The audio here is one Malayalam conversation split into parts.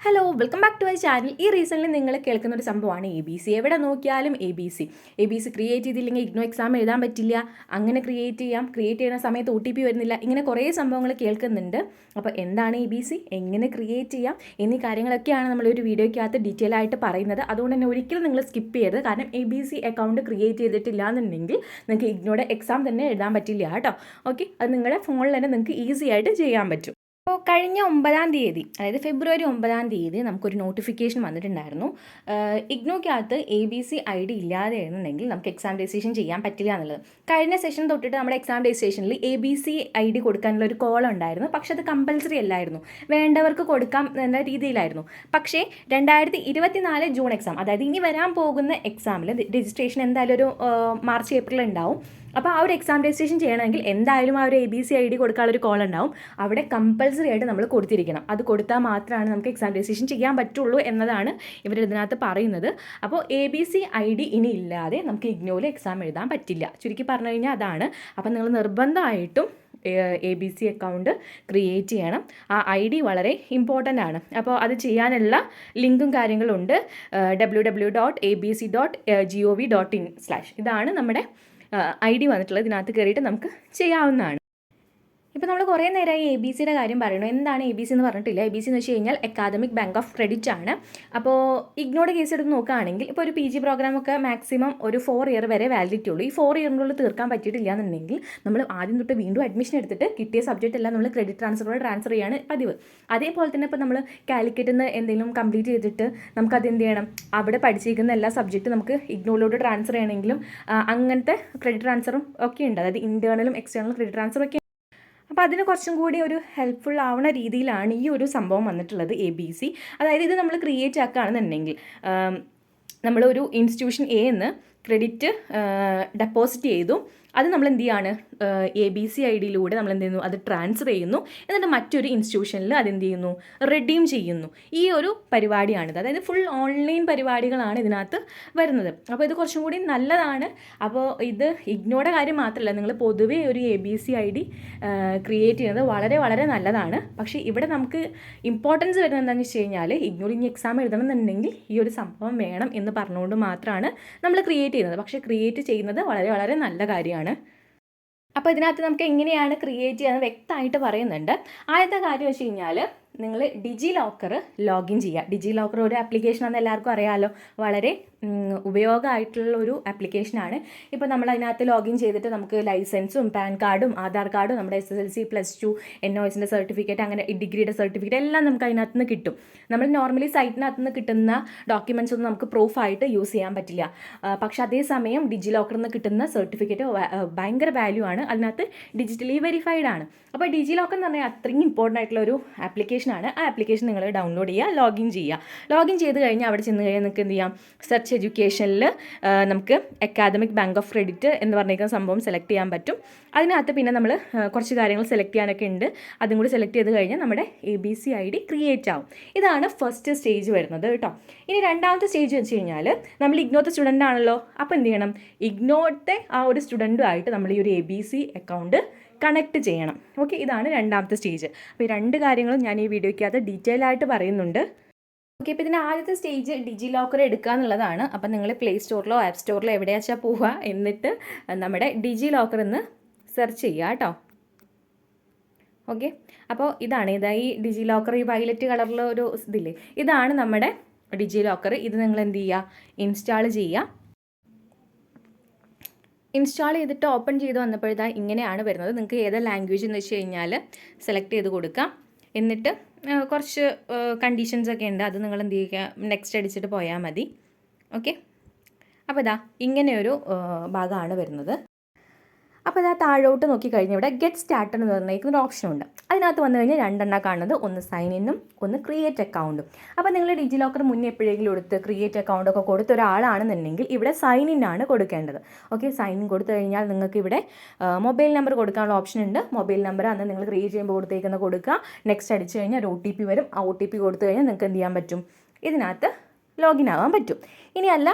Hello welcome back to my channel ഈ റീസണിൽ നിങ്ങൾ കേൾക്കുന്ന ഒരു സംഭവമാണ് എ ബി സി എവിടെ നോക്കിയാലും A B C A B C create ചെയ്തില്ലെങ്കിൽ ഇഗ്നോ എക്സാം എഴുതാൻ പറ്റില്ല. അങ്ങനെ ക്രിയേറ്റ് ചെയ്യാം. ക്രിയേറ്റ് ചെയ്യുന്ന സമയത്ത് ഒ ടി പി വരുന്നില്ല. ഇങ്ങനെ കുറേ സംഭവങ്ങൾ കേൾക്കുന്നുണ്ട്. അപ്പോൾ എന്താണ് എ ബി സി എങ്ങനെ ക്രിയേറ്റ് ചെയ്യാം? എന്നീ കാര്യങ്ങളൊക്കെയാണ് നമ്മൾ ഒരു വീഡിയോയ്ക്കകത്ത് ഡീറ്റെയിൽ ആയിട്ട് പറയുന്നത്. അതുകൊണ്ട് തന്നെ ഒരിക്കലും നിങ്ങൾ സ്കിപ്പ് ചെയ്യരുത്. കാരണം A B C account create ചെയ്തിട്ടില്ല എന്നുണ്ടെങ്കിൽ നിങ്ങൾക്ക് ഇഗ്നോയുടെ എക്സാം തന്നെ എഴുതാൻ പറ്റില്ല കേട്ടോ. ഓക്കെ അത് നിങ്ങളുടെ ഫോണിൽ തന്നെ നിങ്ങൾക്ക് ഈസി ആയിട്ട് ചെയ്യാൻ പറ്റും. അപ്പോൾ കഴിഞ്ഞ ഒമ്പതാം തീയതി അതായത് ഫെബ്രുവരി ഒമ്പതാം തീയതി നമുക്കൊരു നോട്ടിഫിക്കേഷൻ വന്നിട്ടുണ്ടായിരുന്നു. ഇഗ്നോക്കകത്ത് A B C I D ഇല്ലാതെ ആയിരുന്നുണ്ടെങ്കിൽ നമുക്ക് എക്സാം രജിസ്ട്രേഷൻ ചെയ്യാൻ പറ്റില്ല എന്നുള്ളത്. കഴിഞ്ഞ സെഷൻ തൊട്ടിട്ട് നമ്മുടെ exam രജിസ്ട്രേഷനിൽ A B C I D കൊടുക്കാനുള്ള ഒരു കോൾ ഉണ്ടായിരുന്നു. പക്ഷേ അത് കമ്പൽസറി അല്ലായിരുന്നു. വേണ്ടവർക്ക് കൊടുക്കാം എന്ന രീതിയിലായിരുന്നു. പക്ഷേ രണ്ടായിരത്തി ഇരുപത്തിനാല് ജൂൺ എക്സാം അതായത് ഇനി വരാൻ പോകുന്ന എക്സാമിൽ രജിസ്ട്രേഷൻ എന്തായാലും ഒരു മാർച്ച് ഏപ്രിൽ ഉണ്ടാവും. അപ്പോൾ ആ ഒരു എക്സാം രജിസ്ട്രേഷൻ ചെയ്യണമെങ്കിൽ എന്തായാലും ആ ഒരു A B C I D കൊടുക്കാനുള്ളൊരു call ഉണ്ടാവും. അവിടെ കമ്പൽസറി ആയിട്ട് നമ്മൾ കൊടുത്തിരിക്കണം. അത് കൊടുത്താൽ മാത്രമാണ് നമുക്ക് എക്സാം രജിസ്ട്രേഷൻ ചെയ്യാൻ പറ്റുള്ളൂ എന്നതാണ് ഇവർ ഇതിനകത്ത് പറയുന്നത്. അപ്പോൾ A B C I D ഇനി ഇല്ലാതെ നമുക്ക് ഇഗ്നോയിൽ എക്സാം എഴുതാൻ പറ്റില്ല. ചുരുക്കി പറഞ്ഞു കഴിഞ്ഞാൽ അതാണ്. അപ്പം നിങ്ങൾ നിർബന്ധമായിട്ടും A B C account create ചെയ്യണം. ആ ഐ ഡി വളരെ ഇമ്പോർട്ടന്റ് ആണ്. അപ്പോൾ അത് ചെയ്യാനുള്ള ലിങ്കും കാര്യങ്ങളും ഉണ്ട് W W dot A B C dot G O V dot in slash ഇതാണ് നമ്മുടെ ഐ ഡി വന്നിട്ടുള്ളത് ഇതിനകത്ത് കയറിയിട്ട് നമുക്ക് ചെയ്യാവുന്നതാണ്. ഇപ്പോൾ നമ്മൾ കുറേ നേരമായി എ ബി സിയുടെ കാര്യം പറയണു എന്താണ് എ ബി സി എന്ന് പറഞ്ഞിട്ടില്ല. എ ബി സി എന്ന് വെച്ച് കഴിഞ്ഞാൽ അക്കാദമിക് ബാങ്ക് ഓഫ് ക്രെഡിറ്റ് ആണ്. അപ്പോൾ ഇഗ്നോയുടെ കേസ് എടുത്ത് നോക്കുകയാണെങ്കിൽ ഇപ്പോൾ ഒരു പി ജി പ്രോഗ്രാമൊക്കെ മാക്സിമം ഒരു ഫോർ ഇയർ വരെ വാലിഡിറ്റി ഉള്ളൂ. ഈ ഫോർ ഇയറിനുള്ളിൽ തീർക്കാൻ പറ്റിയിട്ടില്ല എന്നുണ്ടെങ്കിൽ നമ്മൾ ആദ്യം തൊട്ട് വീണ്ടും അഡ്മിഷൻ എടുത്തിട്ട് കിട്ടിയ സബ്ജക്റ്റ് എല്ലാം നമ്മൾ ക്രെഡിറ്റ് ട്രാൻസ്ഫറോടെ ട്രാൻസ്ഫർ ചെയ്യാണ് പതിവ്. അതേപോലെ തന്നെ ഇപ്പോൾ നമ്മൾ കാലിക്കറ്റിൽ നിന്ന് എന്തെങ്കിലും കംപ്ലീറ്റ് ചെയ്തിട്ട് നമുക്കത് എന്ത് ചെയ്യണം? അവിടെ പഠിച്ചിരിക്കുന്ന എല്ലാ സബ്ജക്റ്റും നമുക്ക് ഇഗ്നോയിലോട്ട് ട്രാൻസ്ഫർ ചെയ്യണമെങ്കിലും അങ്ങനത്തെ ക്രെഡിറ്റ് ട്രാൻസ്ഫറും ഒക്കെ ഉണ്ട്. അതായത് ഇന്റേർണലും എക്സ്റ്റേണലും ക്രെഡിറ്റ് ട്രാൻസ്ഫറും ഒക്കെ അപ്പോൾ അതിന് കുറച്ചും കൂടി ഒരു ഹെൽപ്ഫുൾ ആവുന്ന രീതിയിലാണ് ഈ ഒരു സംഭവം വന്നിട്ടുള്ളത് എ ബി സി അതായത് ഇത് നമ്മൾ ക്രിയേറ്റ് ആക്കുകയാണെന്നുണ്ടെങ്കിൽ നമ്മളൊരു ഇൻസ്റ്റിറ്റ്യൂഷൻ എ എന്ന് ക്രെഡിറ്റ് ഡെപ്പോസിറ്റ് ചെയ്തു. അത് നമ്മൾ എന്ത് ചെയ്യാണ്? എ ബി സി ഐ ഡിയിലൂടെ നമ്മൾ എന്ത് ചെയ്യുന്നു? അത് ട്രാൻസ്ഫർ ചെയ്യുന്നു. എന്നിട്ട് മറ്റൊരു ഇൻസ്റ്റിറ്റ്യൂഷനിൽ അതെന്ത് ചെയ്യുന്നു? റെഡീം ചെയ്യുന്നു. ഈ ഒരു പരിപാടിയാണിത്. അതായത് ഫുൾ ഓൺലൈൻ പരിപാടികളാണ് ഇതിനകത്ത് വരുന്നത്. അപ്പോൾ ഇത് കുറച്ചും കൂടി നല്ലതാണ്. അപ്പോൾ ഇത് ഇഗ്നോയുടെ കാര്യം മാത്രമല്ല നിങ്ങൾ പൊതുവേ ഒരു A B C I D create ചെയ്യുന്നത് വളരെ വളരെ നല്ലതാണ്. പക്ഷേ ഇവിടെ നമുക്ക് ഇമ്പോർട്ടൻസ് വരുന്നത് എന്താണെന്ന് വെച്ച് കഴിഞ്ഞാൽ ഇഗ്നോർ ഇനി എക്സാം എഴുതണം എന്നുണ്ടെങ്കിൽ ഈ ഒരു സംഭവം വേണം എന്ന് പറഞ്ഞുകൊണ്ട് മാത്രമാണ് നമ്മൾ ക്രിയേറ്റ് ചെയ്യുന്നത്. പക്ഷേ ക്രിയേറ്റ് ചെയ്യുന്നത് വളരെ വളരെ നല്ല കാര്യമാണ്. അപ്പോൾ ഇതിനകത്ത് നമുക്ക് എങ്ങനെയാണ് ക്രിയേറ്റ് ചെയ്യാന്ന് വ്യക്തമായിട്ട് പറയുന്നുണ്ട്. ആദ്യത്തെ കാര്യം വെച്ച് കഴിഞ്ഞാൽ നിങ്ങൾ ഡിജി ലോക്കർ ലോഗിൻ ചെയ്യുക. ഡിജി ലോക്കർ ഒരു ആപ്ലിക്കേഷൻ ആണെന്ന് എല്ലാവർക്കും അറിയാമല്ലോ വളരെ ഉപയോഗമായിട്ടുള്ള ഒരു ആപ്ലിക്കേഷനാണ് ഇപ്പോൾ നമ്മൾ അതിനകത്ത് ലോഗിൻ ചെയ്തിട്ട് നമുക്ക് ലൈസൻസും പാൻ കാർഡും ആധാർ കാർഡും നമ്മുടെ S S L C plus two N O എസിന്റെ സർട്ടിഫിക്കറ്റ് അങ്ങനെ ഡിഗ്രിയുടെ സർട്ടിഫിക്കറ്റ് എല്ലാം നമുക്ക് അതിനകത്ത് നിന്ന് കിട്ടും. നമ്മൾ നോർമലി സൈറ്റിനകത്ത് നിന്ന് കിട്ടുന്ന ഡോക്യുമെന്റ്സ് ഒന്നും നമുക്ക് പ്രൂഫായിട്ട് യൂസ് ചെയ്യാൻ പറ്റില്ല. പക്ഷേ അതേസമയം ഡിജി ലോക്കറിൽ നിന്ന് കിട്ടുന്ന സർട്ടിഫിക്കറ്റ് ഭയങ്കര വാല്യൂ ആണ്. അതിനകത്ത് ഡിജിറ്റലി വെരിഫൈഡ് ആണ്. അപ്പോൾ ഡിജി ലോക്കർ എന്ന് പറഞ്ഞാൽ അത്രയും ഇമ്പോർട്ടന്റ് ആയിട്ടുള്ള ഒരു ആപ്ലിക്കേഷനാണ് ആ ആപ്ലിക്കേഷൻ നിങ്ങൾ ഡൗൺലോഡ് ചെയ്യുക ലോഗിൻ ചെയ്യുക. ലോഗിൻ ചെയ്ത് കഴിഞ്ഞാൽ അവിടെ ചെന്ന് കഴിഞ്ഞാൽ നിങ്ങൾക്ക് എന്ത് ചെയ്യാം? സെർച്ച് എഡ്യൂക്കേഷനിൽ നമുക്ക് അക്കാദമിക് ബാങ്ക് ഓഫ് ക്രെഡിറ്റ് എന്ന് പറഞ്ഞിരിക്കുന്ന സംഭവം സെലക്ട് ചെയ്യാൻ പറ്റും. അതിനകത്ത് പിന്നെ നമ്മൾ കുറച്ച് കാര്യങ്ങൾ സെലക്ട് ചെയ്യാനൊക്കെ ഉണ്ട്. അതും കൂടി സെലക്ട് ചെയ്ത് കഴിഞ്ഞാൽ നമ്മുടെ A B C I D create ആവും. ഇതാണ് ഫസ്റ്റ് സ്റ്റേജ് വരുന്നത് കേട്ടോ. ഇനി രണ്ടാമത്തെ സ്റ്റേജ് വെച്ച് കഴിഞ്ഞാൽ നമ്മൾ ഇഗ്നോത്തെ സ്റ്റുഡന്റ് ആണല്ലോ. അപ്പോൾ എന്ത് ചെയ്യണം? ഇഗ്നോത്തെ ആ ഒരു സ്റ്റുഡന്റുമായിട്ട് നമ്മൾ ഈ ഒരു A B C account connect ചെയ്യണം. ഓക്കെ ഇതാണ് രണ്ടാമത്തെ സ്റ്റേജ് അപ്പോൾ ഈ രണ്ട് കാര്യങ്ങളും ഞാൻ ഈ വീഡിയോയ്ക്കകത്ത് ഡീറ്റെയിൽ ആയിട്ട് പറയുന്നുണ്ട്. ഓക്കെ ഇപ്പോൾ ഇതിന്റെ ആദ്യത്തെ സ്റ്റേജ് ഡിജി ലോക്കർ എടുക്കുക എന്നുള്ളതാണ്. അപ്പം നിങ്ങൾ പ്ലേ സ്റ്റോറിലോ ആപ്പ് സ്റ്റോറിലോ എവിടെയാച്ചാൽ പോവുക എന്നിട്ട് നമ്മുടെ ഡിജി ലോക്കർ എന്ന് സെർച്ച് ചെയ്യുക കേട്ടോ. ഓക്കെ അപ്പോൾ ഇതാണ് ഇതാ ഈ ഡിജി ലോക്കർ ഈ വയലറ്റ് കളറിലുള്ള ഒരു ഇതില്ലേ? ഇതാണ് നമ്മുടെ ഡിജി ലോക്കർ ഇത് നിങ്ങൾ എന്ത് ചെയ്യുക? ഇൻസ്റ്റാൾ ചെയ്യുക. ഇൻസ്റ്റാൾ ചെയ്തിട്ട് ഓപ്പൺ ചെയ്ത് വന്നപ്പോഴതാ ഇങ്ങനെയാണ് വരുന്നത്. നിങ്ങൾക്ക് ഏത് ലാംഗ്വേജ് എന്ന് വെച്ച് കഴിഞ്ഞാൽ സെലക്ട് ചെയ്ത് കൊടുക്കാം. എന്നിട്ട് കുറച്ച് കണ്ടീഷൻസ് ഒക്കെ ഉണ്ട്. അത് നിങ്ങൾ എന്ത് ചെയ്യുക? നെക്സ്റ്റ് അടിച്ചിട്ട് പോയാൽ മതി. ഓക്കെ അപ്പോൾ ഇതാ ഇങ്ങനെയൊരു ഭാഗമാണ് വരുന്നത്. അപ്പോൾ ഇതാ താഴോട്ട് നോക്കിക്കഴിഞ്ഞാൽ ഇവിടെ ഗെറ്റ് സ്റ്റാർട്ട് എന്ന് പറഞ്ഞിരിക്കുന്ന ഒരു ഓപ്ഷൻ ഉണ്ട്. അതിനകത്ത് വന്നു കഴിഞ്ഞാൽ രണ്ടെണ്ണം കാണുന്നത്. ഒന്ന് സൈൻ ഇന്നും ഒന്ന് ക്രിയേറ്റ് അക്കൗണ്ടും അപ്പോൾ നിങ്ങൾ ഡിജി ലോക്കർ മുന്നേ എപ്പോഴെങ്കിലും എടുത്ത് ക്രിയേറ്റ് അക്കൗണ്ട് ഒക്കെ കൊടുത്ത ഒരാളാണെന്നുണ്ടെങ്കിൽ ഇവിടെ സൈൻ ഇൻ ആണ് കൊടുക്കേണ്ടത്. ഓക്കെ സൈൻ ഇൻ കൊടുത്തു കഴിഞ്ഞാൽ നിങ്ങൾക്ക് ഇവിടെ മൊബൈൽ നമ്പർ കൊടുക്കാനുള്ള ഓപ്ഷൻ ഉണ്ട്. മൊബൈൽ നമ്പർ അന്ന് നിങ്ങൾ ക്രിയേറ്റ് ചെയ്യുമ്പോൾ കൊടുത്തേക്കുന്ന കൊടുക്കുക. നെക്സ്റ്റ് അടിച്ചു കഴിഞ്ഞാൽ ഒരു ഒ ടി പി വരും. ആ ഒ ടി പി കൊടുത്തു കഴിഞ്ഞാൽ നിങ്ങൾക്ക് എന്ത് ചെയ്യാൻ പറ്റും? ഇതിനകത്ത് ലോഗിൻ ആവാൻ പറ്റും. ഇനിയല്ല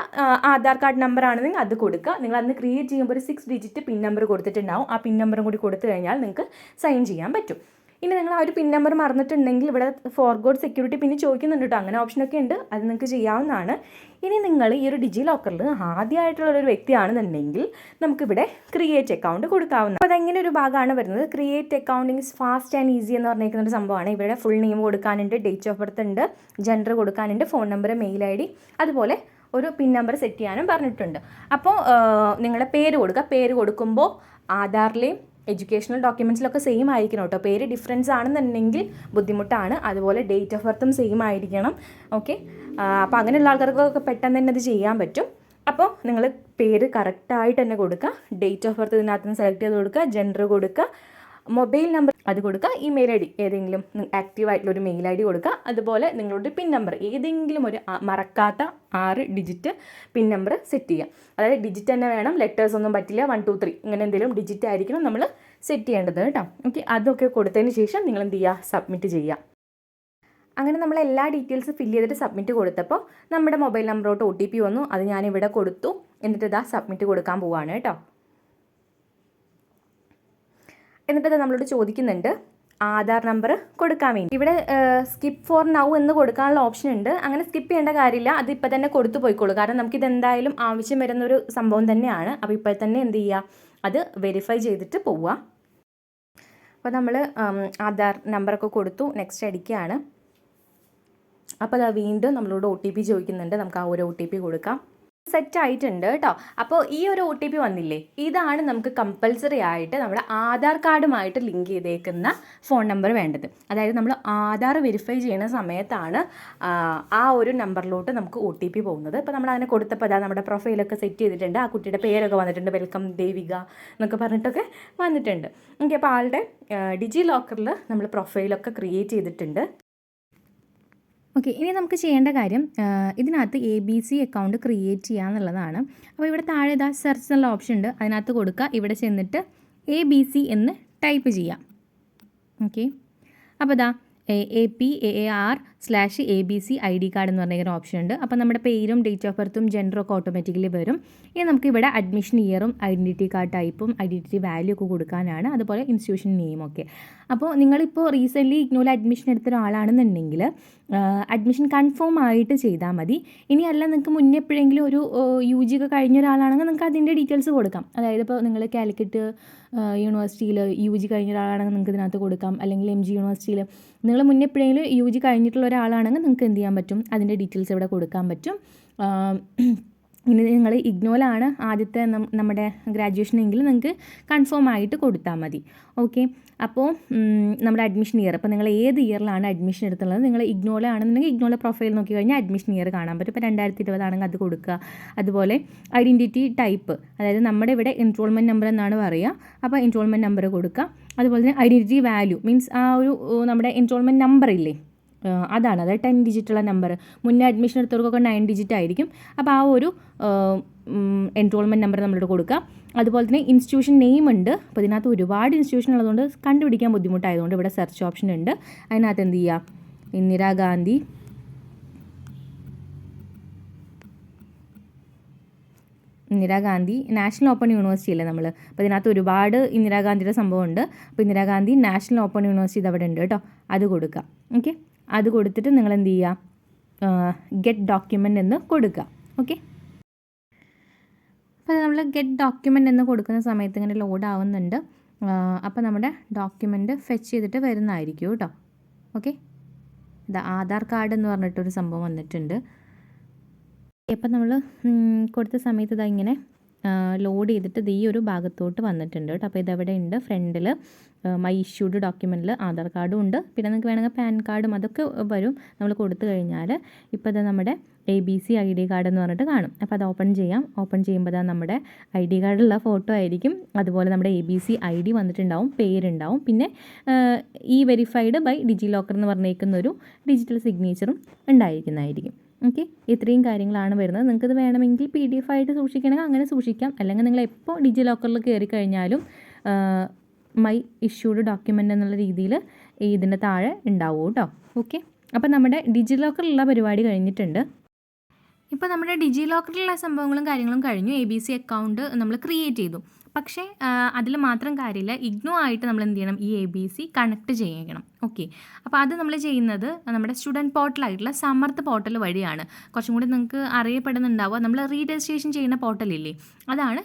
ആധാർ കാർഡ് നമ്പർ ആണെങ്കിൽ അത് കൊടുക്കുക. നിങ്ങൾ അന്ന് ക്രിയേറ്റ് ചെയ്യുമ്പോൾ ഒരു സിക്സ് ഡിജിറ്റ് പിൻ നമ്പർ കൊടുത്തിട്ടുണ്ടാവും. ആ പിൻ നമ്പറും കൂടി കൊടുത്തു കഴിഞ്ഞാൽ നിങ്ങൾക്ക് സൈൻ ചെയ്യാൻ പറ്റും. ഇനി നിങ്ങൾ ആ ഒരു പിൻ നമ്പർ മറന്നിട്ടുണ്ടെങ്കിൽ ഇവിടെ ഫോർഗോഡ് സെക്യൂരിറ്റി പിന്നെ ചോദിക്കുന്നുണ്ട് കേട്ടോ അങ്ങനെ ഓപ്ഷനൊക്കെ ഉണ്ട്. അത് നിങ്ങൾക്ക് ചെയ്യാവുന്നതാണ്. ഇനി നിങ്ങൾ ഈ ഒരു ഡിജി ലോക്കറിൽ ആദ്യമായിട്ടുള്ള ഒരു വ്യക്തിയാണെന്നുണ്ടെങ്കിൽ നമുക്കിവിടെ ക്രിയേറ്റ് അക്കൗണ്ട് കൊടുക്കാവുന്ന അപ്പോൾ അതെങ്ങനെ ഒരു ഭാഗമാണ് വരുന്നത്? Create accounting fast and easy എന്ന് പറഞ്ഞിരിക്കുന്ന ഒരു സംഭവമാണ്. ഇവിടെ ഫുൾ നെയിം കൊടുക്കാനുണ്ട് ഡേറ്റ് ഓഫ് ബർത്ത് ഉണ്ട് ജെൻഡർ കൊടുക്കാനുണ്ട് phone number mail I D അതുപോലെ ഒരു പിൻ നമ്പർ സെറ്റ് ചെയ്യാനും പറഞ്ഞിട്ടുണ്ട്. അപ്പോൾ നിങ്ങളുടെ പേര് കൊടുക്കുക. പേര് കൊടുക്കുമ്പോൾ ആധാറിലെയും എഡ്യൂക്കേഷണൽ ഡോക്യുമെന്റ്സിലൊക്കെ സെയിം ആയിരിക്കണം കേട്ടോ. പേര് ഡിഫറൻസ് ആണെന്നുണ്ടെങ്കിൽ ബുദ്ധിമുട്ടാണ്. അതുപോലെ ഡേറ്റ് ഓഫ് ബർത്തും സെയിം ആയിരിക്കണം. ഓക്കെ അപ്പോൾ അങ്ങനെയുള്ള ആൾക്കാർക്കൊക്കെ പെട്ടെന്ന് തന്നെ അത് ചെയ്യാൻ പറ്റും. അപ്പോൾ നിങ്ങൾ പേര് കറക്റ്റായിട്ട് തന്നെ കൊടുക്കുക. ഡേറ്റ് ഓഫ് ബർത്ത് ഇതിനകത്ത് നിന്ന് സെലക്ട് ചെയ്ത് കൊടുക്കുക. ജെൻഡർ കൊടുക്കുക. മൊബൈൽ നമ്പർ അത് കൊടുക്കുക ഇമെയിൽ ഐ ഡി ഏതെങ്കിലും ആക്റ്റീവ് ആയിട്ടുള്ള ഒരു മെയിൽ ഐ ഡി കൊടുക്കുക. അതുപോലെ നിങ്ങളുടെ പിൻ നമ്പർ ഏതെങ്കിലും ഒരു മറക്കാത്ത ആറ് ഡിജിറ്റ് പിൻ നമ്പർ സെറ്റ് ചെയ്യുക. അതായത് ഡിജിറ്റ് തന്നെ വേണം ലെറ്റേഴ്സ് ഒന്നും പറ്റില്ല വൺ ടു ത്രീ ഇങ്ങനെ എന്തെങ്കിലും ഡിജിറ്റ് ആയിരിക്കണം നമ്മൾ സെറ്റ് ചെയ്യേണ്ടത് കേട്ടോ. ഓക്കെ അതൊക്കെ കൊടുത്തതിന് ശേഷം നിങ്ങൾ എന്ത് ചെയ്യുക? സബ്മിറ്റ് ചെയ്യുക. അങ്ങനെ നമ്മൾ എല്ലാ ഡീറ്റെയിൽസ് ഫില്ല് ചെയ്തിട്ട് സബ്മിറ്റ് കൊടുത്തപ്പോൾ നമ്മുടെ മൊബൈൽ നമ്പറോട്ട് ഒ ടി പി വന്നു. അത് ഞാനിവിടെ കൊടുത്തു. എന്നിട്ട് ഇതാ സബ്മിറ്റ് കൊടുക്കാൻ പോവാണ് കേട്ടോ. എന്നിട്ട് ഇത് നമ്മളോട് ചോദിക്കുന്നുണ്ട്. ആധാർ നമ്പർ കൊടുക്കാൻ വേണ്ടി. ഇവിടെ സ്കിപ്പ് ഫോർ നൗ എന്ന് കൊടുക്കാനുള്ള ഓപ്ഷൻ ഉണ്ട്. അങ്ങനെ സ്കിപ്പ് ചെയ്യേണ്ട കാര്യമില്ല. അത് ഇപ്പം തന്നെ കൊടുത്തു പോയിക്കോളൂ. കാരണം നമുക്കിത് എന്തായാലും ആവശ്യം വരുന്നൊരു സംഭവം തന്നെയാണ്. അപ്പോൾ ഇപ്പോൾ തന്നെ എന്ത് ചെയ്യുക അത് വെരിഫൈ ചെയ്തിട്ട് പോവുക അപ്പോൾ നമ്മൾ ആധാർ നമ്പറൊക്കെ കൊടുത്തു. നെക്സ്റ്റ് അടിക്കുകയാണ് അപ്പോൾ അത് വീണ്ടും നമ്മളോട് ഒ ടി പി ചോദിക്കുന്നുണ്ട്. നമുക്ക് ആ ഒരു ഒ ടി പി കൊടുക്കാം. സെറ്റ് ആയിട്ടുണ്ട് കേട്ടോ അപ്പോൾ ഈ ഒരു ഒ ടി പി വന്നില്ലേ ഇതാണ് നമുക്ക് കമ്പൽസറി ആയിട്ട് നമ്മുടെ ആധാർ കാർഡുമായിട്ട് ലിങ്ക് ചെയ്തേക്കുന്ന ഫോൺ നമ്പർ വേണ്ടത്. അതായത് നമ്മൾ ആധാർ വെരിഫൈ ചെയ്യുന്ന സമയത്താണ് ആ, ഒരു നമ്പറിലോട്ട് നമുക്ക് ഒ ടി പി പോകുന്നത്. അപ്പോൾ നമ്മൾ അതിനെ കൊടുത്തപ്പോൾ അതാ നമ്മുടെ പ്രൊഫൈലൊക്കെ സെറ്റ് ചെയ്തിട്ടുണ്ട്. ആ കുട്ടിയുടെ പേരൊക്കെ വന്നിട്ടുണ്ട്. വെൽക്കം ദേവിക എന്നൊക്കെ പറഞ്ഞിട്ടൊക്കെ വന്നിട്ടുണ്ട്. ഓക്കെ അപ്പോൾ ആളുടെ ഡിജി ലോക്കറിൽ നമ്മൾ പ്രൊഫൈലൊക്കെ ക്രിയേറ്റ് ചെയ്തിട്ടുണ്ട്. ഓക്കെ ഇനി നമുക്ക് ചെയ്യേണ്ട കാര്യം ഇതിനകത്ത് A B C account create ചെയ്യുക എന്നുള്ളതാണ്. അപ്പോൾ ഇവിടെ താഴെ ഇതാ സെർച്ച് എന്നുള്ള ഓപ്ഷൻ ഉണ്ട്. അതിനകത്ത് കൊടുക്കുക ഇവിടെ ചെന്നിട്ട് എ ബി സി എന്ന് ടൈപ്പ് ചെയ്യാം. ഓക്കെ അപ്പോൾ ഇതാ A P A A R slash A B C I D card എന്ന് പറഞ്ഞൊരു ഓപ്ഷൻ ഉണ്ട്. അപ്പോൾ നമ്മുടെ പേരും ഡേറ്റ് ഓഫ് ബർത്തും ജെൻഡറും ഒക്കെ ഓട്ടോമാറ്റിക്കലി വരും. ഇനി നമുക്ക് ഇവിടെ അഡ്മിഷൻ ഇയറും ഐഡന്റിറ്റി കാർഡ് ടൈപ്പും ഐഡന്റിറ്റി വാല്യൂ ഒക്കെ കൊടുക്കാനാണ്. അതുപോലെ ഇൻസ്റ്റിറ്റ്യൂഷൻ നെയിം ഒക്കെ. അപ്പോൾ നിങ്ങളിപ്പോൾ റീസെന്റ്ലി ഇഗ്നോയിൽ അഡ്മിഷൻ എടുത്ത ഒരാളാണെന്നുണ്ടെങ്കിൽ അഡ്മിഷൻ കൺഫേം ആയിട്ട് ചെയ്താൽ മതി. ഇനി അല്ല നിങ്ങൾക്ക് മുന്നേ എപ്പോഴെങ്കിലും ഒരു യു ജി ഒക്കെ കഴിഞ്ഞ ഒരാളാണെങ്കിൽ നിങ്ങൾക്ക് അതിന്റെ ഡീറ്റെയിൽസ് കൊടുക്കാം. അതായത് ഇപ്പോൾ നിങ്ങൾ കാലിക്കറ്റ് യൂണിവേഴ്സിറ്റിയിൽ യു ജി കഴിഞ്ഞ ഒരാളാണെങ്കിൽ നിങ്ങൾക്ക് ഇതിനകത്ത് കൊടുക്കാം. അല്ലെങ്കിൽ എം ജി യൂണിവേഴ്സിറ്റിയിൽ നിങ്ങൾ മുന്നേ എപ്പോഴെങ്കിലും യു ജി കഴിഞ്ഞിട്ടുള്ള ഒരാളാണെങ്കിൽ നിങ്ങൾക്ക് എന്ത് ചെയ്യാൻ പറ്റും? അതിന്റെ ഡീറ്റെയിൽസ് ഇവിടെ കൊടുക്കാൻ പറ്റും. ഇനി നിങ്ങൾ ഇഗ്നോലാണ് ആദ്യത്തെ നമ്മുടെ ഗ്രാജുവേഷൻ എങ്കിൽ നിങ്ങൾക്ക് കൺഫേം ആയിട്ട് കൊടുത്താൽ മതി. ഓക്കെ അപ്പോൾ നമ്മുടെ അഡ്മിഷൻ ഇയർ അപ്പോൾ നിങ്ങൾ ഏത് ഇയറിലാണ് അഡ്മിഷൻ എടുത്തുള്ളത്? നിങ്ങൾ ഇഗ്നോയിലാണെന്നുണ്ടെങ്കിൽ ഇഗ്നോയിലെ പ്രൊഫൈൽ നോക്കി കഴിഞ്ഞാൽ അഡ്മിഷൻ ഇയർ കാണാൻ പറ്റും. ഇപ്പോൾ രണ്ടായിരത്തി ഇരുപതാണെങ്കിൽ അത് കൊടുക്കുക. അതുപോലെ ഐഡന്റിറ്റി ടൈപ്പ് അതായത് നമ്മുടെ ഇവിടെ എൻറോൾമെന്റ് നമ്പർ എന്നാണ് പറയുക. അപ്പോൾ എൻറോൾമെന്റ് നമ്പർ കൊടുക്കുക. അതുപോലെ തന്നെ ഐഡന്റിറ്റി വാല്യൂ മീൻസ് ആ ഒരു നമ്മുടെ എൻറോൾമെന്റ് നമ്പർ ഇല്ലേ? അതാണ്. അതായത് ടെൻ ഡിജിറ്റുള്ള നമ്പർ. മുന്നേ അഡ്മിഷൻ എടുത്തവർക്കൊക്കെ നയൻ ഡിജിറ്റ് ആയിരിക്കും. അപ്പോൾ ആ ഒരു എൻറോൾമെന്റ് നമ്പർ നമ്മളിവിടെ കൊടുക്കുക അതുപോലെ തന്നെ ഇൻസ്റ്റിറ്റ്യൂഷൻ നെയിം ഉണ്ട്. അപ്പോൾ ഇതിനകത്ത് ഒരുപാട് ഇൻസ്റ്റിറ്റ്യൂഷൻ ഉള്ളതുകൊണ്ട് കണ്ടുപിടിക്കാൻ ബുദ്ധിമുട്ടായതുകൊണ്ട് ഇവിടെ സെർച്ച് ഓപ്ഷൻ ഉണ്ട്. അതിനകത്ത് എന്ത് ചെയ്യുക Indira Gandhi Indira Gandhi national open university അല്ലേ നമ്മൾ അപ്പോൾ ഇതിനകത്ത് ഒരുപാട് ഇന്ദിരാഗാന്ധിയുടെ സംഭവമുണ്ട് അപ്പോൾ ഇന്ദിരാഗാന്ധി നാഷണൽ ഓപ്പൺ യൂണിവേഴ്സിറ്റി ഇത് അവിടെ ഉണ്ട് കേട്ടോ. അത് കൊടുക്കുക ഓക്കെ? അത് കൊടുത്തിട്ട് നിങ്ങൾ എന്ത് ചെയ്യുക ഗെറ്റ് ഡോക്യുമെന്റ് എന്ന് കൊടുക്കുക. ഓക്കെ അപ്പോൾ നമ്മൾ ഗെറ്റ് ഡോക്യുമെന്റ് എന്ന് കൊടുക്കുന്ന സമയത്ത് ഇങ്ങനെ ലോഡ് ആവുന്നുണ്ട്. അപ്പോൾ നമ്മുടെ ഡോക്യുമെന്റ് ഫെച്ച് ചെയ്തിട്ട് വരുന്നതായിരിക്കും കേട്ടോ. ഓക്കെ ഇത് ആധാർ കാർഡ് എന്ന് പറഞ്ഞിട്ടൊരു സംഭവം വന്നിട്ടുണ്ട്. ഇപ്പം നമ്മൾ കൊടുത്ത സമയത്ത് ഇതാ ഇങ്ങനെ ലോഡ് ചെയ്തിട്ട് ഇത് ഈ ഒരു ഭാഗത്തോട്ട് വന്നിട്ടുണ്ട് കേട്ടോ. അപ്പോൾ ഇതെവിടെ ഉണ്ട് ഫ്രണ്ടിൽ മൈ ഇഷ്യൂഡ് ഡോക്യുമെന്റിൽ ആധാർ കാർഡും ഉണ്ട്. പിന്നെ നിങ്ങൾക്ക് വേണമെങ്കിൽ പാൻ കാർഡും അതൊക്കെ വരും. നമ്മൾ കൊടുത്തു കഴിഞ്ഞാൽ ഇപ്പോൾ ഇത് നമ്മുടെ A B C I D card എന്ന് പറഞ്ഞിട്ട് കാണും. അപ്പോൾ അത് ഓപ്പൺ ചെയ്യാം. ഓപ്പൺ ചെയ്യുമ്പോൾ ഇതാ നമ്മുടെ ഐ ഡി കാർഡിലുള്ള ഫോട്ടോ ആയിരിക്കും. അതുപോലെ നമ്മുടെ A B C I D വന്നിട്ടുണ്ടാവും. പേരുണ്ടാവും. പിന്നെ ഈ വെരിഫൈഡ് ബൈ ഡിജി ലോക്കർ എന്ന് പറഞ്ഞേക്കുന്ന ഒരു ഡിജിറ്റൽ സിഗ്നേച്ചറും ഉണ്ടായിരിക്കുന്നതായിരിക്കും. ഓക്കെ ഇത്രയും കാര്യങ്ങളാണ് വരുന്നത്. നിങ്ങൾക്കിത് വേണമെങ്കിൽ പി ഡി എഫ് ആയിട്ട് സൂക്ഷിക്കണമെങ്കിൽ അങ്ങനെ സൂക്ഷിക്കാം. അല്ലെങ്കിൽ നിങ്ങൾ എപ്പോൾ ഡിജി ലോക്കറിൽ കയറി കഴിഞ്ഞാലും മൈ ഇഷ്യൂഡ് ഡോക്യുമെന്റ് എന്നുള്ള രീതിയിൽ ഇതിന്റെ താഴെ ഉണ്ടാവും കേട്ടോ. ഓക്കെ അപ്പോൾ നമ്മുടെ ഡിജി ലോക്കറിലുള്ള പരിപാടി കഴിഞ്ഞിട്ടുണ്ട്. ഇപ്പോൾ നമ്മുടെ ഡിജി ലോക്കറിലുള്ള സംഭവങ്ങളും കാര്യങ്ങളും കഴിഞ്ഞു. എ ബി സി അക്കൗണ്ട് നമ്മൾ ക്രിയേറ്റ് ചെയ്തു. പക്ഷേ അതിൽ മാത്രം കാര്യമില്ല. ഇഗ്നോ ആയിട്ട് നമ്മൾ എന്ത് ചെയ്യണം? ഈ എ ബി സി കണക്ട് ചെയ്യണം. ഓക്കെ അപ്പോൾ അത് നമ്മൾ ചെയ്യുന്നത് നമ്മുടെ സ്റ്റുഡന്റ് പോർട്ടലായിട്ടുള്ള സമർത്ഥ പോർട്ടൽ വഴിയാണ്. കുറച്ചും കൂടി നിങ്ങൾക്ക് അറിയപ്പെടുന്നുണ്ടാവുക. നമ്മൾ റീ രജിസ്ട്രേഷൻ ചെയ്യുന്ന പോർട്ടലില്ലേ അതാണ്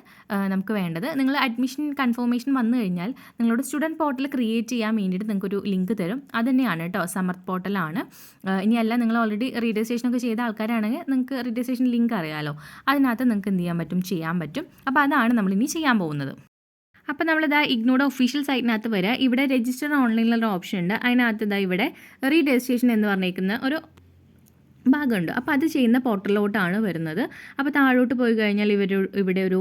നമുക്ക് വേണ്ടത്. നിങ്ങൾ അഡ്മിഷൻ കൺഫർമേഷൻ വന്നു കഴിഞ്ഞാൽ നിങ്ങളോട് സ്റ്റുഡന്റ് പോർട്ടൽ ക്രിയേറ്റ് ചെയ്യാൻ വേണ്ടിയിട്ട് നിങ്ങൾക്കൊരു ലിങ്ക് തരും. അത് തന്നെയാണ് കേട്ടോ സമർത്ഥ പോർട്ടലാണ് ഇനിയല്ല നിങ്ങൾ ഓൾറെഡി റീ രജിസ്ട്രേഷൻ ഒക്കെ ചെയ്ത ആൾക്കാരാണെങ്കിൽ നിങ്ങൾക്ക് രജിസ്ട്രേഷൻ ലിങ്ക് അറിയാമല്ലോ അതിനകത്ത് നിങ്ങൾക്ക് എന്ത് ചെയ്യാൻ പറ്റും? ചെയ്യാൻ പറ്റും. അപ്പോൾ അതാണ് നമ്മളിനി ചെയ്യാൻ പോകുന്നത്. അപ്പോൾ നമ്മളിതാ ഇഗ്നോയുടെ ഒഫീഷ്യൽ സൈറ്റിനകത്ത് വരിക ഇവിടെ രജിസ്റ്റർ ഓൺലൈനിലുള്ള ഓപ്ഷൻ ഉണ്ട്. അതിനകത്ത് ഇതാ ഇവിടെ റീ രജിസ്ട്രേഷൻ എന്ന് പറഞ്ഞേക്കുന്ന ഒരു ഭാഗമുണ്ട്. അപ്പോൾ അത് ചെയ്യുന്ന പോർട്ടലിലോട്ടാണ് വരുന്നത്. അപ്പോൾ താഴോട്ട് പോയി കഴിഞ്ഞാൽ ഇവർ ഇവിടെ ഒരു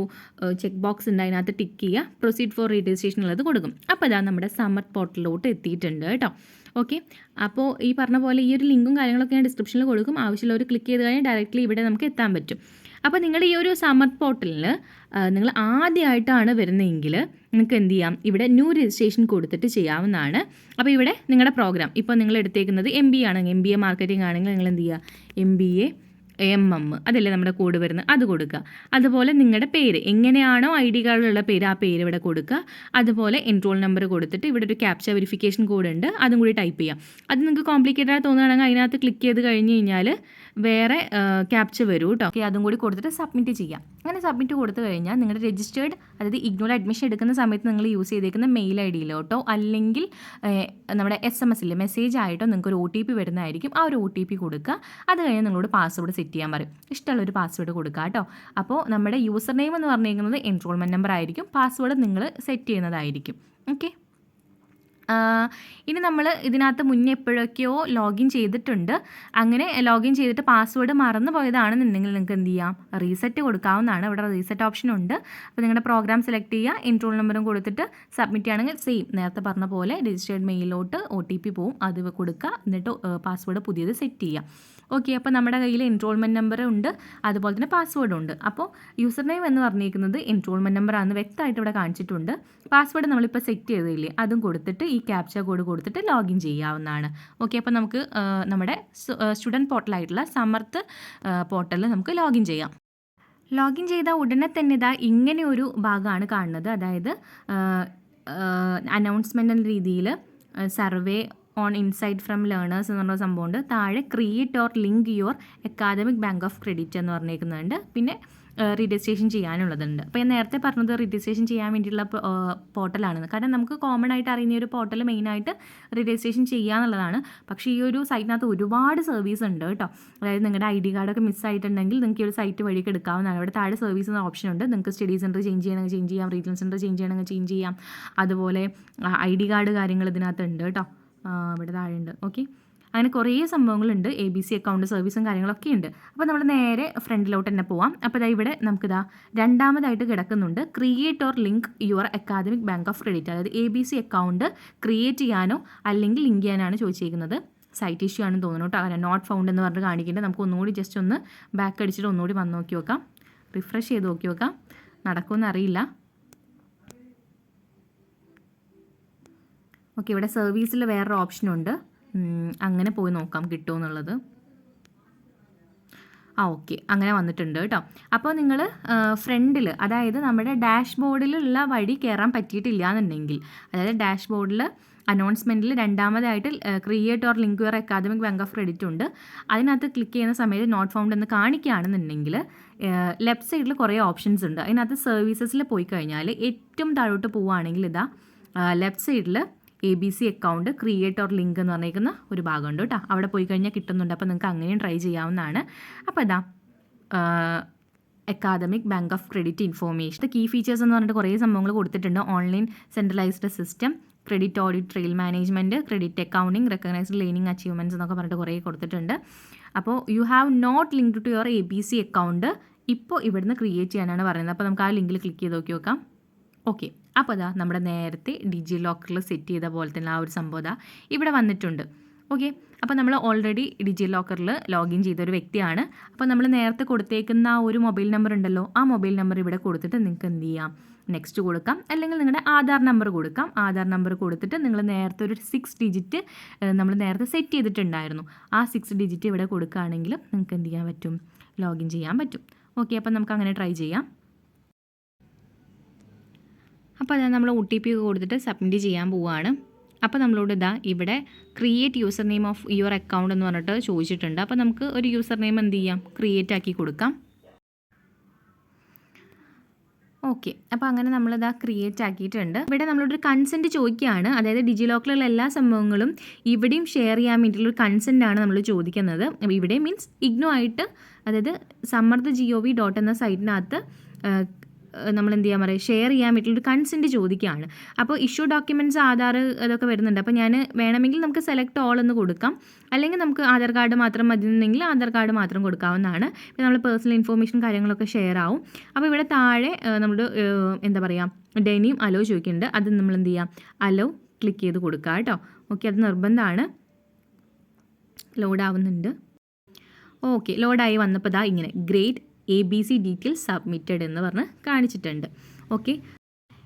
ചെക്ക് ബോക്സ് ഉണ്ട്. അതിനകത്ത് ടിക്ക് ചെയ്യുക. പ്രൊസീഡ് ഫോർ റീ രജിസ്ട്രേഷൻ ഉള്ളത് കൊടുക്കും. അപ്പോൾ ഇതാ നമ്മുടെ സമ്മർ പോർട്ടലിലോട്ട് എത്തിയിട്ടുണ്ട് കേട്ടോ. ഓക്കെ അപ്പോൾ ഈ പറഞ്ഞ പോലെ ഈ ഒരു ലിങ്കും കാര്യങ്ങളൊക്കെ ഞാൻ ഡിസ്ക്രിപ്ഷനിൽ കൊടുക്കും. ആവശ്യമുള്ളവർ ക്ലിക്ക് ചെയ്ത് കഴിഞ്ഞാൽ ഡയറക്റ്റ്ലി ഇവിടെ നമുക്ക് എത്താൻ പറ്റും. അപ്പോൾ നിങ്ങൾ ഈ ഒരു സമ്മർ പോർട്ടലിൽ നിങ്ങൾ ആദ്യമായിട്ടാണ് വരുന്നതെങ്കിൽ നിങ്ങൾക്ക് എന്ത് ചെയ്യാം? ഇവിടെ ന്യൂ രജിസ്ട്രേഷൻ കൊടുത്തിട്ട് ചെയ്യാവുന്നതാണ്. അപ്പോൾ ഇവിടെ നിങ്ങളുടെ പ്രോഗ്രാം ഇപ്പോൾ നിങ്ങൾ എടുത്തേക്കുന്നത് എം ബി ആണെങ്കിൽ എം ബി എ മാർക്കറ്റിംഗ് ആണെങ്കിൽ നിങ്ങൾ എന്ത് ചെയ്യുക M B A M M അതല്ലേ നമ്മുടെ കോഡ് വരുന്നത്? അത് കൊടുക്കുക അതുപോലെ നിങ്ങളുടെ പേര്. എങ്ങനെയാണോ ഐ ഡി കാർഡിലുള്ള പേര് ആ പേര് ഇവിടെ കൊടുക്കുക അതുപോലെ എൻറോൾ നമ്പർ കൊടുത്തിട്ട് ഇവിടെ ഒരു ക്യാപ്ച വെരിഫിക്കേഷൻ കോഡ് ഉണ്ട്. അതും കൂടി ടൈപ്പ് ചെയ്യാം. അത് നിങ്ങൾക്ക് കോംപ്ലിക്കേറ്റഡ് ആയി തോന്നുകയാണെങ്കിൽ അതിനകത്ത് ക്ലിക്ക് ചെയ്ത് കഴിഞ്ഞ് കഴിഞ്ഞാൽ വേറെ ക്യാപ്ച വരും കേട്ടോ ഓക്കെ അതും കൂടി കൊടുത്തിട്ട് സബ്മിറ്റ് ചെയ്യാം. അങ്ങനെ സബ്മിറ്റ് കൊടുത്തു കഴിഞ്ഞാൽ നിങ്ങളുടെ രജിസ്റ്റേർഡ് അതായത് ഇഗ്നോൾ അഡ്മിഷൻ എടുക്കുന്ന സമയത്ത് നിങ്ങൾ യൂസ് ചെയ്തേക്കുന്ന മെയിൽ ഐ ഡിയിലോട്ടോ അല്ലെങ്കിൽ നമ്മുടെ എസ് എം എസിൽ മെസ്സേജ് ആയിട്ടോ നിങ്ങൾക്ക് ഒരു ഒ ടി പി വരുന്നതായിരിക്കും. ആ ഒരു ഒ ടി പി കൊടുക്കുക. അത് കഴിഞ്ഞാൽ നിങ്ങളോട് പാസ്വേഡ് സെറ്റ് ചെയ്യാൻ പറയും. ഇഷ്ടമുള്ള ഒരു പാസ്വേഡ് കൊടുക്കുക കേട്ടോ അപ്പോൾ നമ്മുടെ യൂസർ നെയിം എന്ന് പറഞ്ഞിരിക്കുന്നത് എൻറോൾമെന്റ് നമ്പർ ആയിരിക്കും. പാസ്വേഡ് നിങ്ങൾ സെറ്റ് ചെയ്യുന്നതായിരിക്കും. ഓക്കെ ഇനി നമ്മൾ ഇതിനകത്ത് മുന്നേ എപ്പോഴൊക്കെയോ ലോഗിൻ ചെയ്തിട്ടുണ്ട്. അങ്ങനെ ലോഗിൻ ചെയ്തിട്ട് പാസ്വേഡ് മറന്നു പോയതാണെന്നുണ്ടെങ്കിൽ നിങ്ങൾക്ക് എന്ത് ചെയ്യാം? റീസെറ്റ് കൊടുക്കാവുന്നതാണ്. ഇവിടെ റീസെറ്റ് ഓപ്ഷൻ ഉണ്ട്. അപ്പോൾ നിങ്ങളുടെ പ്രോഗ്രാം സെലക്ട് ചെയ്യുക. എൻട്രോൾ നമ്പറും കൊടുത്തിട്ട് സബ്മിറ്റ് ചെയ്യുകയാണെങ്കിൽ സെയിം നേരത്തെ പറഞ്ഞ പോലെ രജിസ്റ്റേർഡ് മെയിലോട്ട് ഒ ടി പി പോവും. അത് കൊടുക്കുക. എന്നിട്ട് പാസ്വേഡ് പുതിയത് സെറ്റ് ചെയ്യുക. ഓക്കെ അപ്പോൾ നമ്മുടെ കയ്യിൽ എൻറോൾമെന്റ് നമ്പർ ഉണ്ട്. അതുപോലെ തന്നെ പാസ്വേഡും ഉണ്ട്. അപ്പോൾ യൂസർ നെയിം എന്ന് പറഞ്ഞിരിക്കുന്നത് എൻറോൾമെന്റ് നമ്പറാണെന്ന് വ്യക്തമായിട്ട് ഇവിടെ കാണിച്ചിട്ടുണ്ട്. പാസ്വേഡ് നമ്മളിപ്പോൾ സെറ്റ് ചെയ്തില്ലേ അതും കൊടുത്തിട്ട് ഈ ക്യാപ്ച കോഡ് കൊടുത്തിട്ട് ലോഗിൻ ചെയ്യാവുന്നതാണ്. ഓക്കെ അപ്പോൾ നമുക്ക് നമ്മുടെ സ്റ്റുഡന്റ് പോർട്ടലായിട്ടുള്ള സമർത്ത് പോർട്ടലിൽ നമുക്ക് ലോഗിൻ ചെയ്യാം. ലോഗിൻ ചെയ്ത ഉടനെ തന്നെ ഇതാ ഇങ്ങനെ ഒരു ഭാഗമാണ് കാണുന്നത്. അതായത് അനൗൺസ്മെന്റ് എന്ന രീതിയിൽ survey on insight from learners എന്ന് പറഞ്ഞ സംഭവമുണ്ട്. താഴെ create or link your academic bank of credit എന്ന് പറഞ്ഞേക്കുന്നുണ്ട് പിന്നെ രജിസ്ട്രേഷൻ ചെയ്യാനുള്ളതുണ്ട്. അപ്പോൾ ഞാൻ നേരത്തെ പറഞ്ഞത് രജിസ്ട്രേഷൻ ചെയ്യാൻ വേണ്ടിയിട്ടുള്ള പോർട്ടലാണ്. കാരണം നമുക്ക് കോമൺ ആയിട്ട് അറിയുന്ന ഒരു പോർട്ടൽ മെയിനായിട്ട് രജിസ്ട്രേഷൻ ചെയ്യാന്നുള്ളതാണ് പക്ഷേ ഈ ഒരു സൈറ്റിനകത്ത് ഒരുപാട് സർവീസ് ഉണ്ട് കേട്ടോ. അതായത് നിങ്ങളുടെ ഐ ഡി കാർഡൊക്കെ മിസ്സായിട്ടുണ്ടെങ്കിൽ നിങ്ങൾക്ക് ഈ ഒരു സൈറ്റ് വഴിക്ക് എടുക്കാവുന്നതാണ്. അവിടെ താഴെ സർവീസ് എന്ന ഓപ്ഷൻ ഉണ്ട്. നിങ്ങൾക്ക് സ്റ്റഡി സെന്റർ ചേഞ്ച് ചെയ്യണമെങ്കിൽ ചേഞ്ച് ചെയ്യാം. റീജിയണൽ സെന്റർ ചേഞ്ച് ചെയ്യണമെങ്കിൽ ചേഞ്ച് ചെയ്യാം. അതുപോലെ ഐ ഡി കാർഡ് കാര്യങ്ങൾ ഇതിനകത്തുണ്ട് കേട്ടോ. ഇവിടെ താഴെ ഉണ്ട് ഓക്കെ അങ്ങനെ കുറേ സംഭവങ്ങളുണ്ട്. എ ബി സി അക്കൗണ്ട് സർവീസും കാര്യങ്ങളൊക്കെ ഉണ്ട്. അപ്പോൾ നമ്മൾ നേരെ ഫ്രണ്ടിലോട്ട് തന്നെ പോവാം. അപ്പോൾ ഇതാ ഇവിടെ നമുക്കിതാ രണ്ടാമതായിട്ട് കിടക്കുന്നുണ്ട്. Create or link your academic bank of credit അതായത് A B C account create ചെയ്യാനോ അല്ലെങ്കിൽ ലിങ്ക് ചെയ്യാനാണ് ചോദിച്ചിരിക്കുന്നത് സൈറ്റ് ഇഷ്യൂ ആണെന്ന് തോന്നുന്നു കേട്ടോ. അങ്ങനെ നോട്ട് ഫൗണ്ട് എന്ന് പറഞ്ഞ് കാണിക്കേണ്ടത് നമുക്ക് ഒന്നുകൂടി ജസ്റ്റ് ഒന്ന് ബാക്ക് അടിച്ചിട്ട് ഒന്നുകൂടി വന്ന് നോക്കി നോക്കാം. റിഫ്രഷ് ചെയ്ത് നോക്കി നോക്കാം. നടക്കുമെന്ന് അറിയില്ല. ഓക്കെ ഇവിടെ സർവീസിൽ വേറൊരു ഓപ്ഷനുണ്ട് അങ്ങനെ പോയി നോക്കാം കിട്ടുമെന്നുള്ളത് ആ ഓക്കെ അങ്ങനെ വന്നിട്ടുണ്ട് കേട്ടോ. അപ്പോൾ നിങ്ങൾ ഫ്രണ്ടിൽ അതായത് നമ്മുടെ ഡാഷ് ബോർഡിലുള്ള വഴി കയറാൻ പറ്റിയിട്ടില്ല എന്നുണ്ടെങ്കിൽ അതായത് ഡാഷ് ബോർഡിൽ അനൗൺസ്മെന്റിൽ രണ്ടാമതായിട്ട് create or link your academic bank of credit ഉണ്ട്. അതിനകത്ത് ക്ലിക്ക് ചെയ്യുന്ന സമയത്ത് നോട്ട് ഫൗണ്ട് എന്ന് കാണിക്കുകയാണെന്നുണ്ടെങ്കിൽ ലെഫ്റ്റ് സൈഡിൽ കുറേ ഓപ്ഷൻസ് ഉണ്ട്. അതിനകത്ത് സർവീസസിൽ പോയി കഴിഞ്ഞാൽ ഏറ്റവും താഴോട്ട് പോവുകയാണെങ്കിൽ ഇതാ ലെഫ്റ്റ് സൈഡിൽ A B C account create or link എന്ന് പറഞ്ഞിരിക്കുന്ന ഒരു ഭാഗമുണ്ട് കേട്ടോ. അവിടെ പോയി കഴിഞ്ഞാൽ കിട്ടുന്നുണ്ട്. അപ്പോൾ നിങ്ങൾക്ക് അങ്ങനെയും ട്രൈ ചെയ്യാവുന്നതാണ്. അപ്പോൾ ഇതാ academic bank of credit information key features എന്ന് പറഞ്ഞിട്ട് കുറേ സംഭവങ്ങൾ കൊടുത്തിട്ടുണ്ട്. Online centralised system credit audit trail management credit accounting recognised learning achievements എന്നൊക്കെ പറഞ്ഞിട്ട് കുറേ കൊടുത്തിട്ടുണ്ട്. അപ്പോൾ you have not link to your A B C account ഇപ്പോൾ ഇവിടുന്ന് ക്രിയേറ്റ് ചെയ്യാനാണ് പറയുന്നത്. അപ്പോൾ നമുക്ക് ആ ലിങ്കിൽ ക്ലിക്ക് ചെയ്ത് നോക്കി നോക്കാം. ഓക്കെ അപ്പോൾ അതാ നമ്മുടെ നേരത്തെ ഡിജി ലോക്കറിൽ സെറ്റ് ചെയ്ത പോലെ തന്നെ ആ ഒരു സംഭവം അതാ ഇവിടെ വന്നിട്ടുണ്ട്. ഓക്കെ അപ്പോൾ നമ്മൾ ഓൾറെഡി ഡിജി ലോക്കറിൽ ലോഗിൻ ചെയ്ത ഒരു വ്യക്തിയാണ്. അപ്പോൾ നമ്മൾ നേരത്തെ കൊടുത്തേക്കുന്ന ആ ഒരു മൊബൈൽ നമ്പർ ഉണ്ടല്ലോ ആ മൊബൈൽ നമ്പർ ഇവിടെ കൊടുത്തിട്ട് നിങ്ങൾക്ക് എന്ത് ചെയ്യാം? നെക്സ്റ്റ് കൊടുക്കാം. അല്ലെങ്കിൽ നിങ്ങളുടെ ആധാർ നമ്പർ കൊടുക്കാം. ആധാർ നമ്പർ കൊടുത്തിട്ട് നിങ്ങൾ നേരത്തെ ഒരു സിക്സ് ഡിജിറ്റ് നമ്മൾ നേരത്തെ സെറ്റ് ചെയ്തിട്ടുണ്ടായിരുന്നു. ആ സിക്സ് ഡിജിറ്റ് ഇവിടെ കൊടുക്കുകയാണെങ്കിൽ നിങ്ങൾക്ക് എന്ത് ചെയ്യാൻ പറ്റും? ലോഗിൻ ചെയ്യാൻ പറ്റും. ഓക്കെ അപ്പോൾ നമുക്ക് അങ്ങനെ ട്രൈ ചെയ്യാം. അപ്പോൾ അത് നമ്മൾ ഒ ടി പി കൊടുത്തിട്ട് സബ്മിറ്റ് ചെയ്യാൻ പോവുകയാണ് അപ്പോൾ നമ്മളോട് ഇതാ ഇവിടെ create user name of your account എന്ന് പറഞ്ഞിട്ട് ചോദിച്ചിട്ടുണ്ട്. അപ്പോൾ നമുക്ക് ഒരു യൂസർ നെയിം എന്ത് ചെയ്യാം? ക്രിയേറ്റ് ആക്കി കൊടുക്കാം. ഓക്കെ അപ്പോൾ അങ്ങനെ നമ്മളിതാ ക്രിയേറ്റ് ആക്കിയിട്ടുണ്ട്. ഇവിടെ നമ്മളൊരു കൺസെന്റ് ചോദിക്കുകയാണ്. അതായത് ഡിജി ലോക്കറിലുള്ള എല്ലാ സംഭവങ്ങളും ഇവിടെയും ഷെയർ ചെയ്യാൻ വേണ്ടിയിട്ടുള്ള ഒരു കൺസെന്റ് ആണ് നമ്മൾ ചോദിക്കുന്നത്. ഇവിടെ മീൻസ് ഇഗ്നോ ആയിട്ട് അതായത് സമ്മർദ്ദ ജി ഒ വി ഡോട്ട് എന്ന സൈറ്റിനകത്ത് നമ്മൾ എന്ത് ചെയ്യാൻ പറയുക ഷെയർ ചെയ്യാൻ വേണ്ടിയിട്ടൊരു കൺസെന്റ് ചോദിക്കുകയാണ്. അപ്പോൾ ഇഷ്യൂ ഡോക്യുമെന്റ്സ് ആധാർ അതൊക്കെ വരുന്നുണ്ട്. അപ്പോൾ ഞാൻ വേണമെങ്കിൽ നമുക്ക് സെലക്ട് ഓൾ എന്ന് കൊടുക്കാം. അല്ലെങ്കിൽ നമുക്ക് ആധാർ കാർഡ് മാത്രം മതി എന്നെങ്കിൽ ആധാർ കാർഡ് മാത്രം കൊടുക്കാവുന്നതാണ്. പിന്നെ നമ്മൾ പേഴ്സണൽ ഇൻഫോർമേഷൻ കാര്യങ്ങളൊക്കെ ഷെയർ ആവും. അപ്പോൾ ഇവിടെ താഴെ നമ്മൾ എന്താ പറയുക ഡെനിയും അലോ ചോദിക്കുന്നുണ്ട്. അത് നമ്മൾ എന്ത് ചെയ്യാം? അലോ ക്ലിക്ക് ചെയ്ത് കൊടുക്കുക കേട്ടോ. ഓക്കെ അത് നിർബന്ധമാണ്. ലോഡ് ആവുന്നുണ്ട്. ഓക്കെ ലോഡായി വന്നപ്പോൾ ദാ ഇങ്ങനെ great A B C details submitted എന്ന് പറഞ്ഞ് കാണിച്ചിട്ടുണ്ട്. ഓക്കെ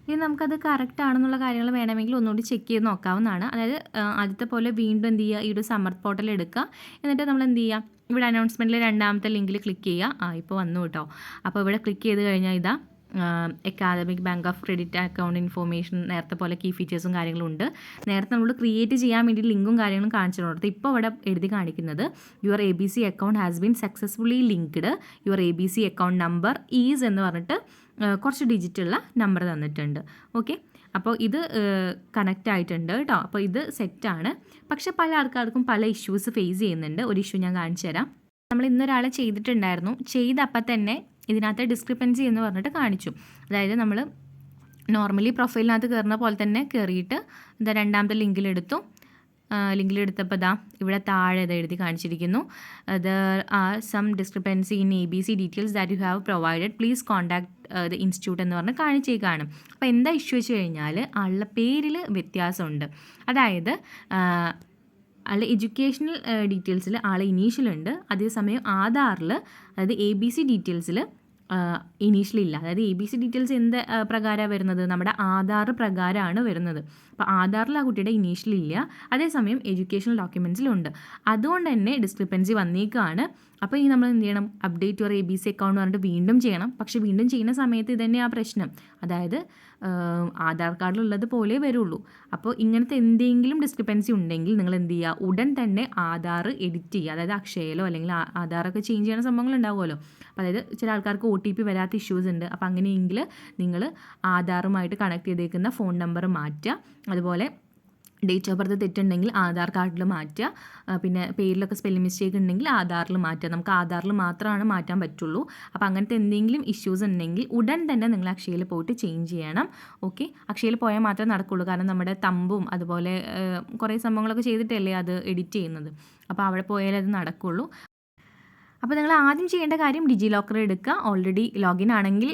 ഇനി നമുക്കത് കറക്റ്റ് ആണെന്നുള്ള കാര്യങ്ങൾ വേണമെങ്കിൽ ഒന്നുകൂടി ചെക്ക് ചെയ്ത് നോക്കാവുന്നതാണ്. അതായത് ആദ്യത്തെ പോലെ വീണ്ടും എന്ത് ചെയ്യുക? ഈ ഒരു സമർത്ത് പോർട്ടൽ എടുക്കുക. എന്നിട്ട് നമ്മൾ എന്ത് ചെയ്യുക? ഇവിടെ അനൗൺസ്മെന്റിൽ രണ്ടാമത്തെ ലിങ്കിൽ ക്ലിക്ക് ചെയ്യുക. ആ ഇപ്പോൾ വന്നു കേട്ടോ. അപ്പോൾ ഇവിടെ ക്ലിക്ക് ചെയ്ത് കഴിഞ്ഞാൽ ഇതാ. Academic bank of credit account information നേരത്തെ പോലെ കീ ഫീച്ചേഴ്സും കാര്യങ്ങളും ഉണ്ട്. നേരത്തെ നമ്മൾ ക്രിയേറ്റ് ചെയ്യാൻ വേണ്ടി ലിങ്കും കാര്യങ്ങളും കാണിച്ചു കൊടുത്തു ഇപ്പോൾ ഇവിടെ എഴുതി കാണിക്കുന്നത് your A B C account has been successfully linked your A B C account number is എന്ന് പറഞ്ഞിട്ട് കുറച്ച് ഡിജിറ്റുള്ള നമ്പർ തന്നിട്ടുണ്ട്. ഓക്കെ അപ്പോൾ ഇത് കണക്റ്റ് ആയിട്ടുണ്ട് കേട്ടോ അപ്പോൾ ഇത് സെറ്റാണ് പക്ഷെ പല ആൾക്കാർക്കും പല ഇഷ്യൂസ് ഫേസ് ചെയ്യുന്നുണ്ട്. ഒരു ഇഷ്യൂ ഞാൻ കാണിച്ചു തരാം. നമ്മൾ ഇന്നൊരാളെ ചെയ്തിട്ടുണ്ടായിരുന്നു. ചെയ്തപ്പോൾ തന്നെ ഇതിനകത്ത് ഡിസ്ക്രിപ്പൻസി എന്ന് പറഞ്ഞിട്ട് കാണിച്ചു. അതായത് നമ്മൾ നോർമലി പ്രൊഫൈലിനകത്ത് കയറുന്ന പോലെ തന്നെ കയറിയിട്ട് എന്താ രണ്ടാമത്തെ ലിങ്കിലെടുത്തു. ലിങ്കിലെടുത്തപ്പോൾ ഇതാ ഇവിടെ താഴെ ഇത് എഴുതി കാണിച്ചിരിക്കുന്നു. There are some discrepancy in A B C details that you have provided please contact the institute എന്ന് പറഞ്ഞ് കാണിച്ചേക്കാണ്. അപ്പോൾ എന്താ ഇഷ്യൂ വെച്ച് കഴിഞ്ഞാൽ ആളുടെ പേരിൽ വ്യത്യാസമുണ്ട്. അതായത് ആളുടെ എഡ്യൂക്കേഷണൽ ഡീറ്റെയിൽസിൽ ആൾ ഇനീഷ്യലുണ്ട് അതേസമയം ആധാറിൽ അതായത് എ ബി സി ഡീറ്റെയിൽസിൽ ഇനീഷ്യൽ ഇല്ല അതായത് എ ബി സി ഡീറ്റെയിൽസ് എന്ത് പ്രകാരമാണ് വരുന്നത്? നമ്മുടെ ആധാർ പ്രകാരമാണ് വരുന്നത്. അപ്പോൾ ആധാറിൽ ആ കുട്ടിയുടെ ഇനീഷ്യൽ ഇല്ല. അതേസമയം എഡ്യൂക്കേഷണൽ ഡോക്യുമെന്റ്സിലുണ്ട് അതുകൊണ്ട് തന്നെ ഡിസ്ക്രിപ്പൻസി വന്നേക്കാണ്. അപ്പോൾ ഇനി നമ്മൾ എന്ത് ചെയ്യണം? Update your A B C account പറഞ്ഞിട്ട് വീണ്ടും ചെയ്യണം. പക്ഷേ വീണ്ടും ചെയ്യുന്ന സമയത്ത് ഇതന്നെ ആ പ്രശ്നം. അതായത് ആധാർ കാർഡിലുള്ളത് പോലെ വരുള്ളൂ. അപ്പോൾ ഇങ്ങനത്തെ എന്തെങ്കിലും ഡിസ്ക്രിപ്പൻസി ഉണ്ടെങ്കിൽ നിങ്ങൾ എന്ത് ചെയ്യുക? ഉടൻ തന്നെ ആധാർ എഡിറ്റ് ചെയ്യുക. അതായത് അക്ഷയയിലോ അല്ലെങ്കിൽ ആധാറൊക്കെ ചേഞ്ച് ചെയ്യുന്ന സംഭവങ്ങൾ ഉണ്ടാവുമല്ലോ. അതായത് ചില ആൾക്കാർക്ക് ഒ ടി പി വരാത്ത ഇഷ്യൂസ് ഉണ്ട്. അപ്പോൾ അങ്ങനെയെങ്കിൽ നിങ്ങൾ ആധാറുമായിട്ട് കണക്ട് ചെയ്തേക്കുന്ന ഫോൺ നമ്പർ മാറ്റുക. അതുപോലെ ഡേറ്റ് ഓഫ് ബർത്ത് തെറ്റുണ്ടെങ്കിൽ ആധാർ കാർഡിൽ മാറ്റുക പിന്നെ പേരിലൊക്കെ സ്പെല്ലിംഗ് മിസ്റ്റേക്ക് ഉണ്ടെങ്കിൽ ആധാറിൽ മാറ്റുക നമുക്ക് ആധാറിൽ മാത്രമാണ് മാറ്റാൻ പറ്റുള്ളൂ. അപ്പോൾ അങ്ങനത്തെ എന്തെങ്കിലും ഇഷ്യൂസ് ഉണ്ടെങ്കിൽ ഉടൻ തന്നെ നിങ്ങൾ അക്ഷയയിൽ പോയിട്ട് ചേഞ്ച് ചെയ്യണം. ഓക്കെ അക്ഷയയിൽ പോയാൽ മാത്രമേ നടക്കുള്ളൂ. കാരണം നമ്മുടെ തമ്പും അതുപോലെ കുറേ സംഭവങ്ങളൊക്കെ ചെയ്തിട്ടല്ലേ അത് എഡിറ്റ് ചെയ്യുന്നത്. അപ്പോൾ അവിടെ പോയാലേ അത് നടക്കുള്ളൂ. അപ്പോൾ നിങ്ങൾ ആദ്യം ചെയ്യേണ്ട കാര്യം ഡിജി ലോക്കർ എടുക്കുക. ഓൾറെഡി ലോഗിൻ ആണെങ്കിൽ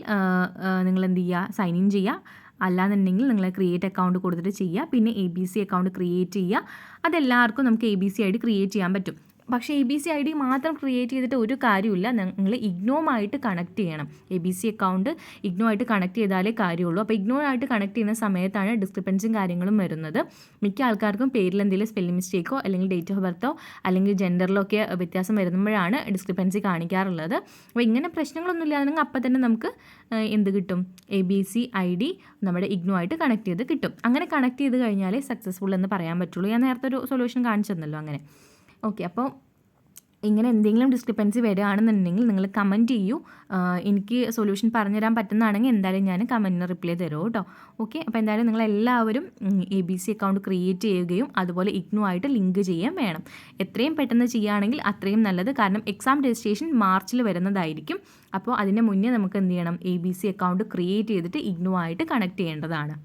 നിങ്ങൾ എന്ത് ചെയ്യുക? സൈൻ ഇൻ ചെയ്യുക. അല്ലാന്നുണ്ടെങ്കിൽ നിങ്ങൾ ക്രിയേറ്റ് അക്കൗണ്ട് കൊടുത്തിട്ട് ചെയ്യുക. പിന്നെ A B C account create ചെയ്യുക. അതെല്ലാവർക്കും നമുക്ക് എ ബി സി ആയിട്ട് ക്രിയേറ്റ് ചെയ്യാൻ പറ്റും. പക്ഷേ A B C I D മാത്രം ക്രിയേറ്റ് ചെയ്തിട്ട് ഒരു കാര്യമില്ല നിങ്ങൾ ഇഗ്നോമായിട്ട് കണക്ട് ചെയ്യണം. A B C account IGNOU ആയിട്ട് കണക്ട് ചെയ്താലേ കാര്യമുള്ളൂ. അപ്പോൾ ഇഗ്നോ ആയിട്ട് കണക്ട് ചെയ്യുന്ന സമയത്താണ് ഡിസ്ക്രിപ്പൻസും കാര്യങ്ങളും വരുന്നത്. മിക്ക ആൾക്കാർക്കും പേരിൽ എന്തെങ്കിലും സ്പെല്ലിംഗ് മിസ്റ്റേക്കോ അല്ലെങ്കിൽ ഡേറ്റ് ഓഫ് ബർത്തോ അല്ലെങ്കിൽ ജെൻഡറിലോ ഒക്കെ വ്യത്യാസം വരുമ്പോഴാണ് ഡിസ്ക്രിപ്പൻസി കാണിക്കാറുള്ളത്. അപ്പോൾ ഇങ്ങനെ പ്രശ്നങ്ങളൊന്നും ഇല്ലാതെ അപ്പം തന്നെ നമുക്ക് എന്ത് കിട്ടും? A B C I D നമ്മുടെ ഇഗ്നോ ആയിട്ട് കണക്ട് ചെയ്ത് കിട്ടും. അങ്ങനെ കണക്ട് ചെയ്ത് കഴിഞ്ഞാലേ സക്സസ്ഫുൾ എന്ന് പറയാൻ പറ്റുള്ളൂ. ഞാൻ നേരത്തെ ഒരു സൊല്യൂഷൻ കാണിച്ചു തന്നല്ലോ അങ്ങനെ. ഓക്കെ അപ്പോൾ ഇങ്ങനെ എന്തെങ്കിലും ഡിസ്ക്രിപ്പൻസി വരികയാണെന്നുണ്ടെങ്കിൽ നിങ്ങൾ കമന്റ് ചെയ്യൂ. എനിക്ക് സൊല്യൂഷൻ പറഞ്ഞുതരാൻ പറ്റുന്നതാണെങ്കിൽ എന്തായാലും ഞാൻ കമന്റിന് റിപ്ലൈ തരും കേട്ടോ ഓക്കെ അപ്പോൾ എന്തായാലും നിങ്ങൾ എല്ലാവരും A B C account create ചെയ്യുകയും അതുപോലെ ഇഗ്നോ ആയിട്ട് ലിങ്ക് ചെയ്യാൻ വേണം. എത്രയും പെട്ടെന്ന് ചെയ്യുകയാണെങ്കിൽ അത്രയും നല്ലത്. കാരണം എക്സാം രജിസ്ട്രേഷൻ മാർച്ചിൽ വരുന്നതായിരിക്കും. അപ്പോൾ അതിന് മുന്നേ നമുക്ക് എന്ത് ചെയ്യണം? A B C account create ചെയ്തിട്ട് ഇഗ്നോ ആയിട്ട് കണക്ട് ചെയ്യേണ്ടതാണ്.